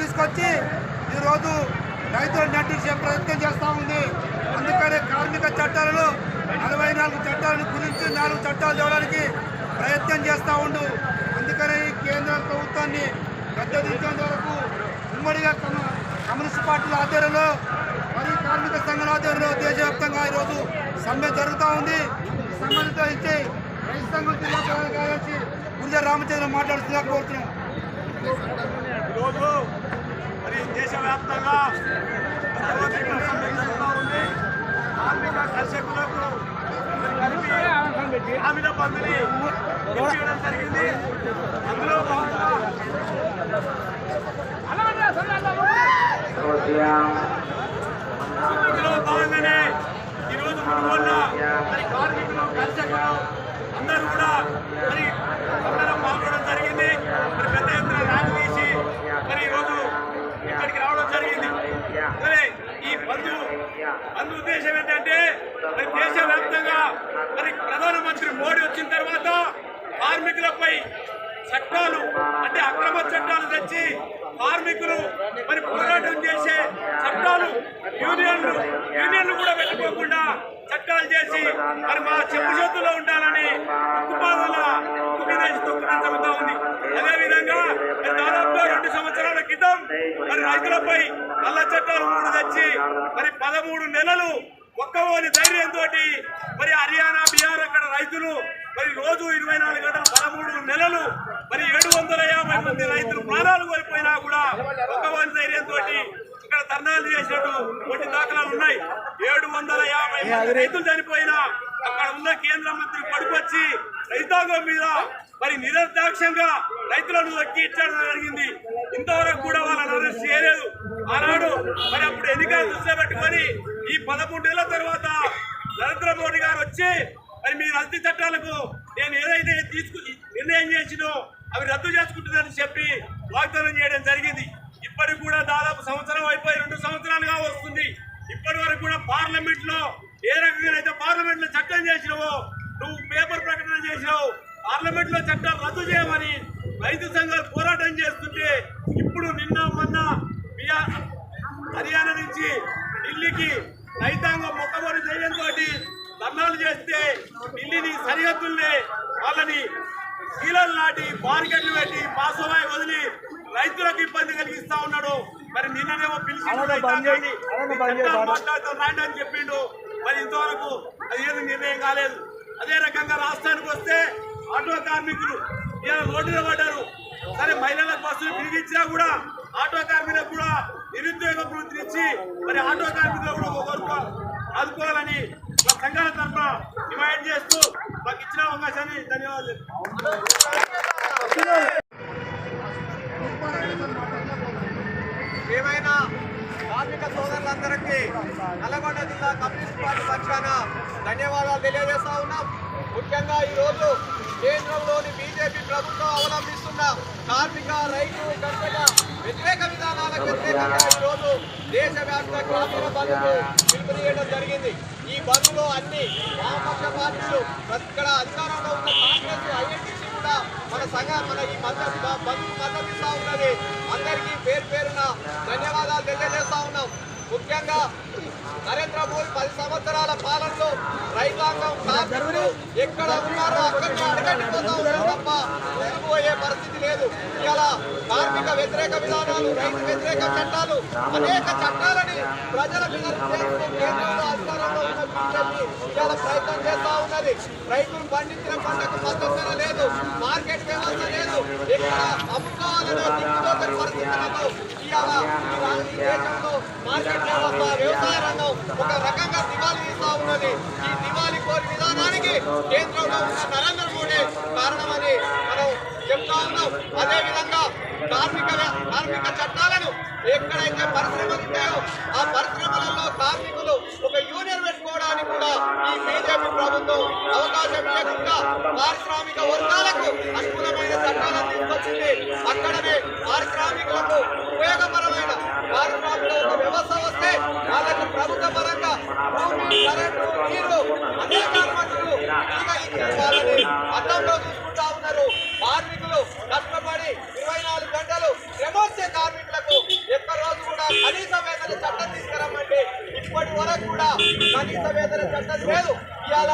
తీసుకొచ్చి ఈరోజు రైతులను నటించే ప్రయత్నం చేస్తూ ఉంది. అందుకనే కార్మిక చట్టాలను నలభై నాలుగు చట్టాలను గురించి నాలుగు చట్టాలు చూడడానికి ప్రయత్నం చేస్తూ ఉండు. అందుకనే ఈ కేంద్ర ప్రభుత్వాన్ని గద్దెదించేంత వరకు ఉమ్మడిగా కమ్యూనిస్ట్ పార్టీల ఆధ్వర్యంలో మరియు కార్మిక సంఘాల ఆధ్వర్యంలో దేశవ్యాప్తంగా ఈరోజు సమ్మె జరుగుతూ ఉంది. ఈ సమ్మెతో ఇచ్చే రైతు సంఘం జిల్లా కార్యదర్శి గురిజ రామచంద్ర మాట్లాడుతున్నా కోరుతున్నాం. ఈరోజు మరి దేశవ్యాప్తంగా కార్మిక సమ్మె జరుగుతూ ఉంది కార్మిక కర్షకులకు కలిపి హామీల పంపిణీ చేయడం జరిగింది. అందులో భాగంగా ఇందులో భాగంగానే ఈరోజు మునుగోడులో మరి కార్మికులు కర్షకులు అందరూ కూడా మరి అందరం పాల్గొనడం జరిగింది మరి పెద్ద ఎత్తున ర్యాలీ తీసి మరి ఈరోజు ఇక్కడికి రావడం జరిగింది సరే ఈ బంధు అందు ఉద్దేశం ఏంటంటే మరి దేశవ్యాప్తంగా మరి ప్రధానమంత్రి మోడీ వచ్చిన తర్వాత కార్మికులపై చట్టాలు అంటే అక్రమ చట్టాలు తెచ్చి కార్మికులు మరి పోరాటం చేసే చట్టాలు యూనియన్లు యూనియన్లు కూడా వెళ్ళిపోకుండా చట్టాలు చేసి మరి మా చెప్పు చేతుల్లో ఉండాలని ఉక్కుపాదుల ఉక్కుమీదేసి తొక్కడం జరుగుతూ ఉంది. అదేవిధంగా దాదాపుగా రెండు సంవత్సరాల క్రితం మరి రైతులపై నల్ల చట్టాలు మూడు తెచ్చి మరి పదమూడు నెలలు ఒక్కవోని ధైర్యంతో మరి హర్యానా బీహార్ అక్కడ రైతులు మరి రోజు ఇరవై నాలుగు గంటలు పదమూడు నెలలు మరి ఏడు వందల యాభై మంది రైతులు ప్రాణాలు కోల్పోయినా కూడా ఒక్కవోని ధైర్యంతో ఇక్కడ ధర్నాలు చేసినట్టు కొన్ని దాఖలాలు ఉన్నాయి. ఏడు వందల యాభై మంది రైతులు చనిపోయినా అక్కడ ఉన్న కేంద్ర మంత్రి పడుకొచ్చి రైతాంగం మీద మరి నిరదాక్షంగా రైతులను ఎక్కించడం జరిగింది. ఇంతవరకు కూడా అరెస్ట్ చేయలేదు ఆనాడు మరి అప్పుడు ఎన్నికలు దృష్టిలో పెట్టుకొని ఈ పదమూడు నెలల తర్వాత నరేంద్ర మోడీ గారు వచ్చి మరి మీ రద్దు చట్టాలకు నేను ఏదైతే తీసుకు నిర్ణయం చేసినో అవి రద్దు చేసుకుంటుందని చెప్పి వాగ్దానం చేయడం జరిగింది. ఇప్పటికి కూడా దాదాపు సంవత్సరం అయిపోయి రెండు సంవత్సరాలుగా వస్తుంది. ఇప్పటి వరకు కూడా పార్లమెంట్లో ఏ రకంగా అయితే పార్లమెంట్లో చట్టం చేసినావో నువ్వు పేపర్ ప్రకటన చేసినావు పార్లమెంట్లో చట్టాలు రద్దు చేయమని రైతు సంఘాలు పోరాటం చేస్తుంటే ఇప్పుడు నిన్న మొన్న హర్యానా నుంచి ఢిల్లీకి రైతాంగం మొక్కబడి ధైర్యంతో ధర్నాలు చేస్తే ఢిల్లీని సరిహద్దుల్ని వాళ్ళని శీలలు నాటి బారికెట్లు పెట్టి పాసవాయి వదిలి రైతులకు ఇబ్బంది కలిగిస్తా ఉన్నాడు. మరి నిన్ననేమో పిలిచి అని చెప్పిండు. మరి ఇంతవరకు అది ఏది నిర్ణయం కాలేదు. అదే రకంగా రాష్ట్రానికి వస్తే ఆటో కార్మికులు ఇలా రోడ్డు పడ్డారు. సరే మహిళల బస్సులు తిరిగిచ్చినా కూడా ఆటో కార్మికులకు కూడా నిరుద్యోగ వృత్తిని ఇచ్చి మరి ఆటో కార్మికులు కూడా ఒక ఆదుకోవాలని మా సంఘాల తరఫున డిమాండ్ చేస్తూ మాకు ఇచ్చిన అవకాశాన్ని ధన్యవాదాలు ఏమైనా కార్మిక సోదరులందరికీ నల్గొండ జిల్లా కమ్యూనిస్ట్ పార్టీ పక్షాన ధన్యవాదాలు తెలియజేస్తా ఉన్నాం. ముఖ్యంగా ఈరోజు కేంద్రంలోని బీజేపీ ప్రభుత్వం అవలంబిస్తున్న కార్మిక రైతు కర్షక వ్యతిరేక విధానాలకు వ్యతిరేకంగా ఈరోజు దేశవ్యాప్త గ్రామీణ బంధుకు పిలుపునియడం జరిగింది. ఈ బంధులో అన్ని వామపక్ష పార్టీలు ఇక్కడ అధికారంలో ఉన్న కాంగ్రెస్ ఐఎన్టీసీ కూడా మన సంఘ మన ఈ మద్దతు బంధుకు మద్దతు ఉన్నది. అందరికీ పేరు పేరున ధన్యవాదాలు తెలియజేస్తా ఉన్నాం. ముఖ్యంగా నరేంద్ర మోడీ పది సంవత్సరాల పాలనలో ఎక్కడ ఉన్నారో అక్కడికి అడగండి పోతాం తప్ప ముందుకు పోయే పరిస్థితి లేదు. ఇవాళ కార్మిక వ్యతిరేక విధానాలు రైతు వ్యతిరేక చట్టాలు అనేక చట్టాలని ప్రజల మీద కేంద్రంలో అధికారంలో ఉన్న బీజేపీ ఇవాళ ప్రయత్నం చేస్తా ఉన్నది. రైతులు పండించిన పంటకు మద్దతు లేదు మార్కెట్ వ్యవస్థ లేదు. ఇక్కడ అమ్ముకోవాలనే దిక్కుదోచని పరిస్థితులతో ఇవాళ ఈ దేశంలో మార్కెట్ వ్యవస్థ వ్యవసాయ రంగం ఒక రకంగా దివాళీ ఇస్తా ఉన్నది ఈ దివాళీ కోరి విధానానికి కేంద్రంలో ఉన్న నరేంద్ర మోడీ కారణమని మనం చెప్తా ఉన్నాం. అదేవిధంగా కార్మిక కార్మిక చట్టాలను ఎక్కడైతే పరిశ్రమలు ఉంటాయో ఆ పరిశ్రమలలో కార్మికులు ఒక యూనియన్ పెట్టుకోవడానికి కూడా ఈ బీజేపీ ప్రభుత్వం అవకాశం లేకుండా పారిశ్రామిక వర్గాలకు అనుకూలమైన చట్టాలను తీసుకొచ్చింది. అక్కడనే పారిశ్రామికులకు ఉపయోగపరమైన పారిశ్రామిక ఒక వ్యవస్థ వస్తే వాళ్ళకు ప్రభుత్వ పరంగా భూమి కరెంటు నీరు అనేక ఇవాళ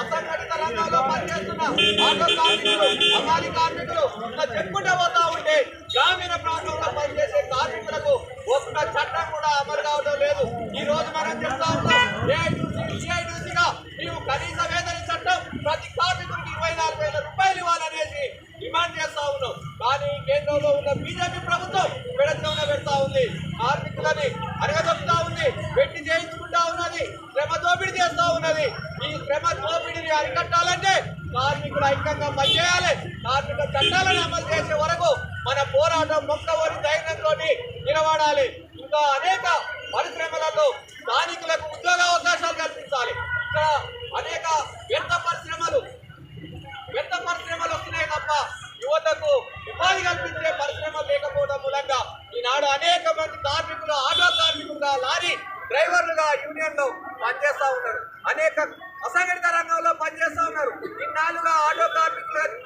అసంఘటిత రంగంలో పనిచేస్తున్న ఆటో కార్మికులు అమాలి కార్మికులు ఇంకా చెప్పుకుంటూ పోతా ఉంటే గ్రామీణ ప్రాంతంలో పనిచేసే కార్మికులకు ఒక్క చట్టం కూడా అమలు కావడం లేదు. ఈ రోజు మనం చెప్తా ఉన్నాం ఏఐటీసీగా మేము కనీస వేతన చట్టం ప్రతి కార్మికుడికి ఇరవై నాలుగు వేల రూపాయలు ఇవ్వాలనేసి డిమాండ్ చేస్తా ఉన్నాం. కానీ కేంద్రంలో ఉన్న బీజేపీ ప్రభుత్వం పెడచౌన పెడతా ఉంది. కార్మికులని అరగదొక్కుతా ఉంది. శ్రమ దోపిడీ చేస్తా ఉన్నది. ఈ శ్రమ దోపిడీని అరికట్టాలంటే కార్మికులు ఐక్యంగా పనిచేయాలి. కార్మిక చట్టాలను అమలు చేసే వరకు మన పోరాటం మొక్కవరి ధైర్యంతో నిలబడాలి. ఇంకా అనేక పరిశ్రమలలో స్థానికులకు ఉద్యోగ అవకాశాలు కల్పించాలి. ఇక్కడ అనేక వ్యర్థ పరిశ్రమలు వ్యర్థ పరిశ్రమలు వస్తున్నాయి తప్ప యువతకు ఉపాధి కల్పించే పరిశ్రమలు లేకపోవడం మూలంగా ఈనాడు అనేక మంది కార్మికులు ఆటో కార్మికులుగా లారీ డ్రైవర్లుగా యూనియన్లో పనిచేస్తా ఉన్నారు. అనేక అసంఘటిత రంగంలో పనిచేస్తా ఉన్నారు. ఇన్నాళ్ళుగా ఆటో కార్మికులు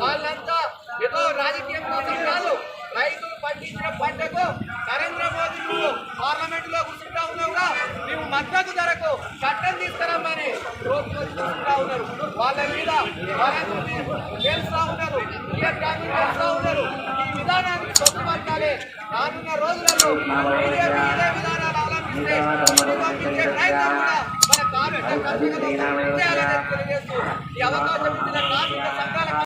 వాళ్ళంతా ఏదో రాజకీయం కోసం కాదు రైతులు పండించిన పంటకు నరేంద్ర మోదీ నువ్వు పార్లమెంట్లో కూర్చుంటా ఉన్నావుగా నువ్వు మద్దతు ధరకు చట్టం తీసుకురమ్మని రోజు రోజు ఉన్నారు. వాళ్ళ మీద వాళ్ళని తెలుస్తా ఉన్నారు క్లియర్ ఉన్నారు. ఈ విధానాన్ని తొక్కుపట్టాలి రానున్న రోజులలో బీజేపీ ఇదే విధానాలు ఈ అవకాశం ఇచ్చిన కార్మిక సంఘాల